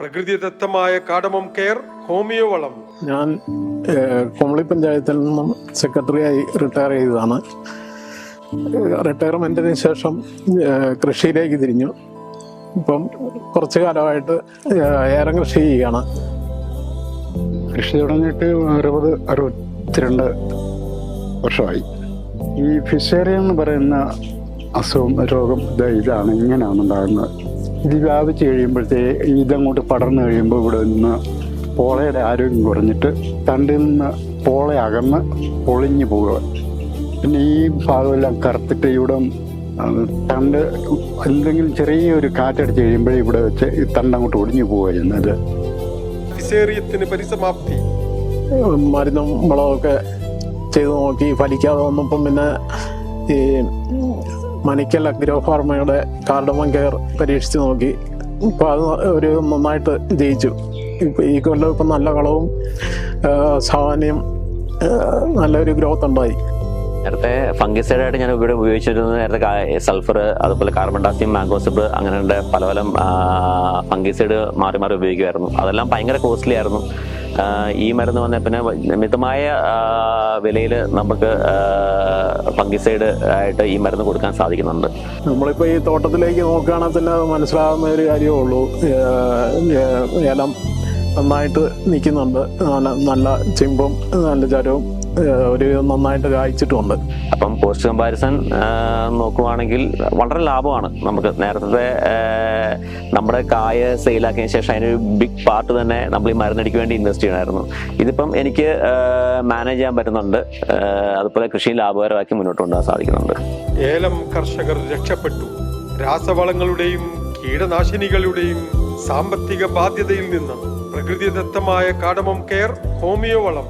പ്രകൃതിദത്തമായ കാടമം care homeo വളം. ഞാൻ കുമളി പഞ്ചായത്തിൽ നിന്നും സെക്രട്ടറിയായി റിട്ടയർ ചെയ്തതാണ്. റിട്ടയർമെന്റിന് ശേഷം കൃഷിയിലേക്ക് തിരിഞ്ഞു. ഇപ്പം കുറച്ചു കാലമായിട്ട് ഏറെ കൃഷി ചെയ്യുകയാണ്. കൃഷി തുടങ്ങിയിട്ട് അറുപത് അറുപത്തിരണ്ട് വർഷമായി. ഈ ഫിഷേറിയ എന്ന് പറയുന്ന അസുഖം രോഗം ഇത് ഇതാണ് ഇങ്ങനെയാണ് ഉണ്ടാകുന്നത്. ഇത് വ്യാപിച്ച് കഴിയുമ്പോഴത്തേ ഇതങ്ങോട്ട് പടർന്നു കഴിയുമ്പോൾ ഇവിടെ നിന്ന് പോളയുടെ ആരോഗ്യം കുറഞ്ഞിട്ട് തണ്ടിൽ നിന്ന് പോള അകന്ന് പൊളിഞ്ഞു പോവുക. പിന്നെ ഈ ഭാഗമെല്ലാം കറുത്തിട്ട് ഇവിടെ തണ്ട് എന്തെങ്കിലും ചെറിയൊരു കാറ്റടിച്ച് കഴിയുമ്പോഴേ ഇവിടെ വെച്ച് ഈ തണ്ടങ്ങോട്ട് ഒടിഞ്ഞു പോവുക ചെയ്യുന്നത്. ഫിസേറിയത്തിന് പരിസമാപ്തി. മരുന്നും വളമൊക്കെ ചെയ്തു നോക്കി ഫലിക്കാതെ വന്നപ്പം പിന്നെ ഈ മണിക്കൽ അഗ്രോ ഫാർമയുടെ കാർഡമം കെയർ പരീക്ഷിച്ച് നോക്കി. ഇപ്പോൾ അത് ഒരു നന്നായിട്ട് ജയിച്ചു. ഇപ്പം ഈ കൊല്ലം ഇപ്പം നല്ല വളവും സാമാന്യം നല്ലൊരു ഗ്രോത്ത് ഉണ്ടായി. നേരത്തെ ഫംഗിസൈഡ് ആയിട്ട് ഞാൻ ഇവിടെ ഉപയോഗിച്ചിരുന്നത് നേരത്തെ സൾഫർ അതുപോലെ കാർബൺ ഡയോക്സൈഡ് മാംഗോസിബ് അങ്ങനെയുള്ള പല പല ഫംഗിസൈഡ് മാറി മാറി ഉപയോഗിക്കുമായിരുന്നു. അതെല്ലാം ഭയങ്കര കോസ്റ്റ്ലി ആയിരുന്നു. ഈ മരുന്ന് വന്ന പിന്നെ മിതമായ വിലയിൽ നമുക്ക് ഫംഗിസൈഡ് ആയിട്ട് ഈ മരുന്ന് കൊടുക്കാൻ സാധിക്കുന്നുണ്ട്. നമ്മളിപ്പോൾ ഈ തോട്ടത്തിലേക്ക് നോക്കുകയാണെങ്കിൽ തന്നെ മനസ്സിലാകുന്ന ഒരു കാര്യമേ ഉള്ളൂ. ഏലം നന്നായിട്ട് നിൽക്കുന്നുണ്ട്. നല്ല നല്ല ചിമ്പും നല്ല ചരവും ഒരു നന്നായിട്ട് കായ്ച്ചിട്ടുണ്ട് അപ്പം പോസ്റ്റ് കമ്പാരിസൺ നോക്കുവാണെങ്കിൽ വളരെ ലാഭമാണ് നമുക്ക്. നേരത്തെ നമ്മുടെ കായ സെയിലാക്കിയതിന് ശേഷം അതിനൊരു ബിഗ് പാർട്ട് തന്നെ നമ്മൾ ഈ മരുന്നടിക്ക് വേണ്ടി ഇൻവെസ്റ്റ് ചെയ്യണമായിരുന്നു. ഇതിപ്പം എനിക്ക് മാനേജ് ചെയ്യാൻ പറ്റുന്നുണ്ട്. അതുപോലെ കൃഷി ലാഭകരമാക്കി മുന്നോട്ട് കൊണ്ടുപോകാൻ സാധിക്കുന്നുണ്ട്. ഏലം കർഷകർ രക്ഷപ്പെട്ടു. രാസവളങ്ങളുടെയും കീടനാശിനികളുടെയും സാമ്പത്തിക ബാധ്യതയിൽ നിന്ന് പ്രകൃതിദത്തമായ കാടമം കെയർ ഹോമിയോ വളം